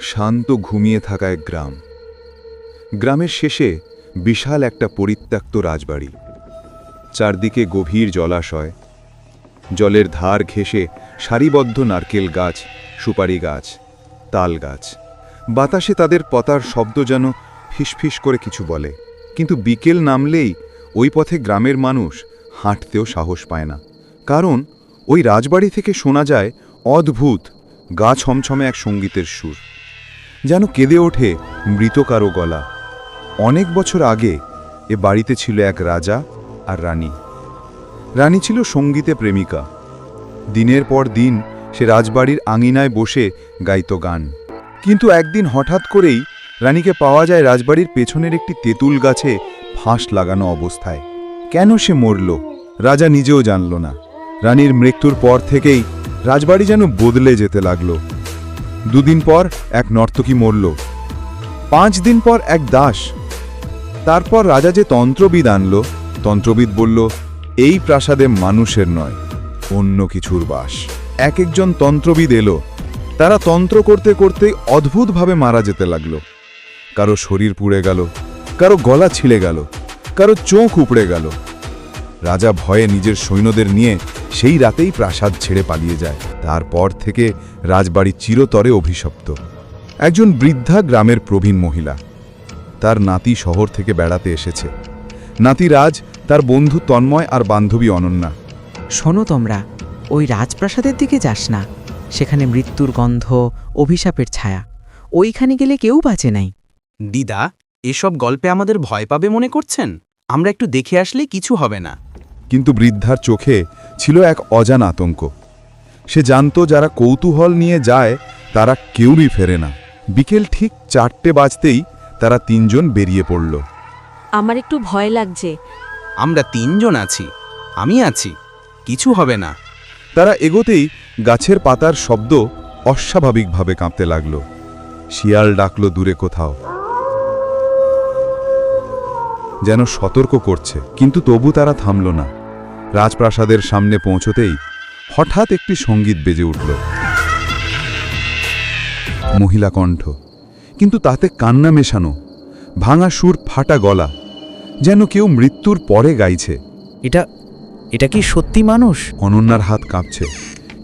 শান্ত ঘুমিয়ে থাকা এক গ্রাম। গ্রামের শেষে বিশাল একটা পরিত্যক্ত রাজবাড়ি। চারদিকে গভীর জলাশয়। জলের ধার ঘেঁষে সারিবদ্ধ নারকেল গাছ, সুপারি গাছ, তাল গাছ। বাতাসে তাদের পতার শব্দ যেন ফিসফিস করে কিছু বলে। কিন্তু বিকেল নামলেই ওই পথে গ্রামের মানুষ হাঁটতেও সাহস পায় না। কারণ ওই রাজবাড়ি থেকে শোনা যায় অদ্ভুত, গা ছমছমে এক সঙ্গীতের সুর। যেন কেঁদে ওঠে মৃত কারও গলা। অনেক বছর আগে এ বাড়িতে ছিল এক রাজা আর রানী। রানী ছিল সঙ্গীতে প্রেমিকা। দিনের পর দিন সে রাজবাড়ির আঙিনায় বসে গাইত গান। কিন্তু একদিন হঠাৎ করেই রানীকে পাওয়া যায় রাজবাড়ির পেছনের একটি তেঁতুল গাছে ফাঁস লাগানো অবস্থায়। কেন সে মরল, রাজা নিজেও জানল না। রানীর মৃত্যুর পর থেকেই রাজবাড়ি যেন বদলে যেতে লাগল। দুদিন পর এক নর্তকী মরল। পাঁচ দিন পর এক দাস। তারপর রাজা যে তন্ত্রবিদ আনল, তন্ত্রবিদ বলল, এই প্রাসাদে মানুষের নয়, অন্য কিছুর বাস। এক একজন তন্ত্রবিদ এলো। তারা তন্ত্র করতে করতে অদ্ভুতভাবে মারা যেতে লাগল। কারও শরীর পুড়ে গেল, কারও গলা ছিঁড়ে গেল, কারও চোখ উপড়ে গেল। রাজা ভয়ে নিজের সৈন্যদের নিয়ে সেই রাতেই প্রাসাদ ছেড়ে পালিয়ে যায়। তারপর থেকে রাজবাড়ি চিরতরে অভিশপ্ত। একজন বৃদ্ধা গ্রামের প্রবীণ মহিলা। তার নাতি শহর থেকে বেড়াতে এসেছে। নাতি রাজ তার বন্ধু তন্ময় আর বান্ধবী অনন্যা। শোনো তোমরা ওই রাজপ্রাসাদের দিকে যাস না। সেখানে মৃত্যুর গন্ধ অভিশাপের ছায়া। ওইখানে গেলে কেউ বাঁচে নাই। দিদা এসব গল্পে আমাদের ভয় পাবে মনে করছেন? আমরা একটু দেখে আসলে কিছু হবে না। কিন্তু বৃদ্ধার চোখে ছিল এক অজান আতঙ্ক। সে জানত যারা কৌতূহল নিয়ে যায় তারা কেউই ফেরে না। বিকেল ঠিক চারটে বাজতেই তারা তিনজন বেরিয়ে পড়ল। আমার একটু ভয় লাগছে। আমরা তিনজন আছি। আমি আছি। কিছু হবে না। তারা এগোতেই গাছের পাতার শব্দ অস্বাভাবিকভাবে কাঁপতে লাগল। শিয়াল ডাকল দূরে কোথাও? যেন সতর্ক করছে কিন্তু তবু তারা থামল না। রাজপ্রাসাদের সামনে পৌঁছতেই হঠাৎ একটি সংগীত বেজে উঠল। মহিলা কণ্ঠ। কিন্তু তাতে কান্না মেশানো ভাঙা সুর ফাটা গলা যেন কেউ মৃত্যুর পরে গাইছে। এটা এটা কি সত্যি মানুষ? অনন্যার হাত কাঁপছে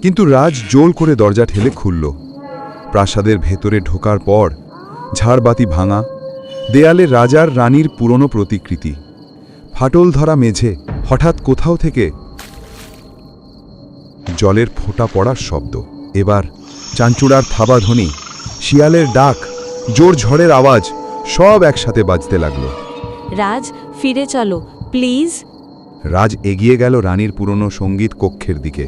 কিন্তু রাজ জোল করে দরজা ঠেলে খুলল। প্রাসাদের ভেতরে ঢোকার পর ঝাড়বাতি ভাঙা দেয়ালে রাজার রানীর পুরনো প্রতিকৃতি ফাটল ধরা মেঝে হঠাৎ কোথাও থেকে জলের ফোঁটা পড়ার শব্দ। এবার চাঞ্চুড়ার থাবাধ্বনি শিয়ালের ডাক জোর ঝড়ের আওয়াজ সব একসাথে বাজতে লাগল। রাজ ফিরে চলো প্লিজ। রাজ এগিয়ে গেল রানীর পুরনো সংগীত কক্ষের দিকে।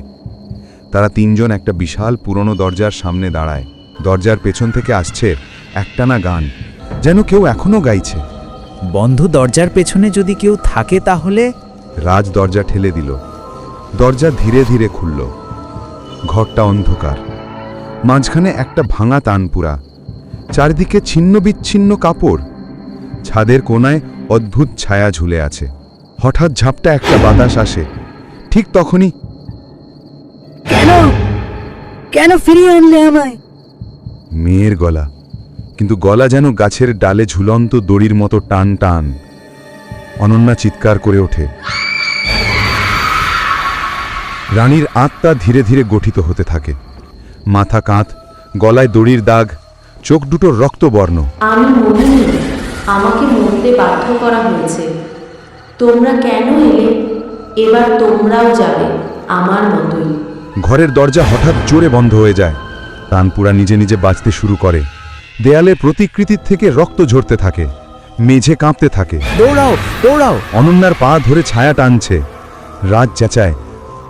তারা তিনজন একটা বিশাল পুরনো দরজার সামনে দাঁড়ায়। দরজার পেছন থেকে আসছে একটানা গান যেন কেউ এখনও গাইছে। বন্ধ দরজার পেছনে যদি কেউ থাকে তাহলে? রাজ দরজা ঠেলে দিল। দরজা ধীরে ধীরে খুলল। ঘরটা অন্ধকার। মাঝখানে একটা ভাঙা তানপুরা। চারদিকে ছিন্ন বিচ্ছিন্ন কাপড়। ছাদের কোনায় অদ্ভুত ছায়া ঝুলে আছে। হঠাৎ ঝাপটা একটা বাতাস আসে। ঠিক তখনই কেন? কেন ফিরিয়ে আনলে আমায়? মেয়ের গলা। কিন্তু গলা যেন গাছের ডালে ঝুলন্ত দড়ির মতো টান টান। অনন্যা চিৎকার করে ওঠে। রানীর আত্মা ধীরে ধীরে গঠিত হতে থাকে। মাথা কাঁধ গলায় দড়ির দাগ চোখ দুটো রক্তবর্ণ। আমি মরিনি আমাকে মরতে বাধ্য করা হয়েছে। তোমরা কেন এলে? এবার তোমরাও যাবে আমার মতোই। ঘরের দরজা হঠাৎ জোরে বন্ধ হয়ে যায়। তানপুরা নিজে নিজে বাঁচতে শুরু করে। দেয়ালে প্রতিকৃতির থেকে রক্ত ঝরতে থাকে। মেঝে কাঁপতে থাকে। দৌড়াও দৌড়াও। অনন্যার পা ধরে ছায়া টানছে। রাত চেঁচায়।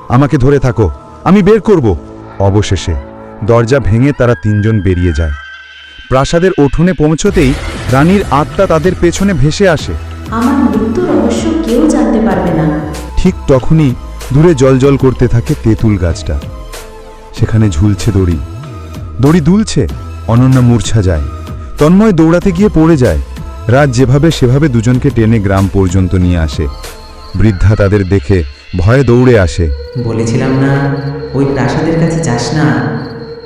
আমাকে ধরে থাকো আমি বের করব। অবশেষে দরজা ভেঙে তারা তিনজন বেরিয়ে যায়। প্রাসাদের উঠোনে পৌঁছতেই রানীর আত্মা তাদের পেছনে ভেসে আসে। আমার মৃত্যু রহস্য কেউ জানতে পারবে না। ঠিক তখনই দূরে জলজল করতে থাকে তেঁতুল গাছটা। সেখানে ঝুলছে দড়ি। দড়ি দুলছে অনন্যা মূর্ছা যায়। তন্ময় দৌড়াতে গিয়ে পড়ে যায়। রাত যেভাবে সেভাবে দুজনকে টেনে গ্রাম পর্যন্ত নিয়ে আসে। বৃদ্ধা তাদের দেখে ভয়ে দৌড়ে আসে। বলেছিলাম না ওই প্রাসাদের কাছে যাস না।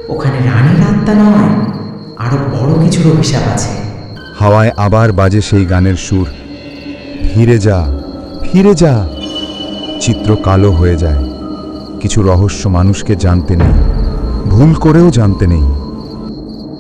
ওখানে রানীর আত্মা নয় আরও বড় কিছুর অভিশাপ আছে। হাওয়ায় আবার বাজে সেই গানের সুর। ফিরে যা ফিরে যা। চিত্র কালো হয়ে যায়। কিছু রহস্য মানুষকে জানতে নেই ভুল করেও জানতে নেই।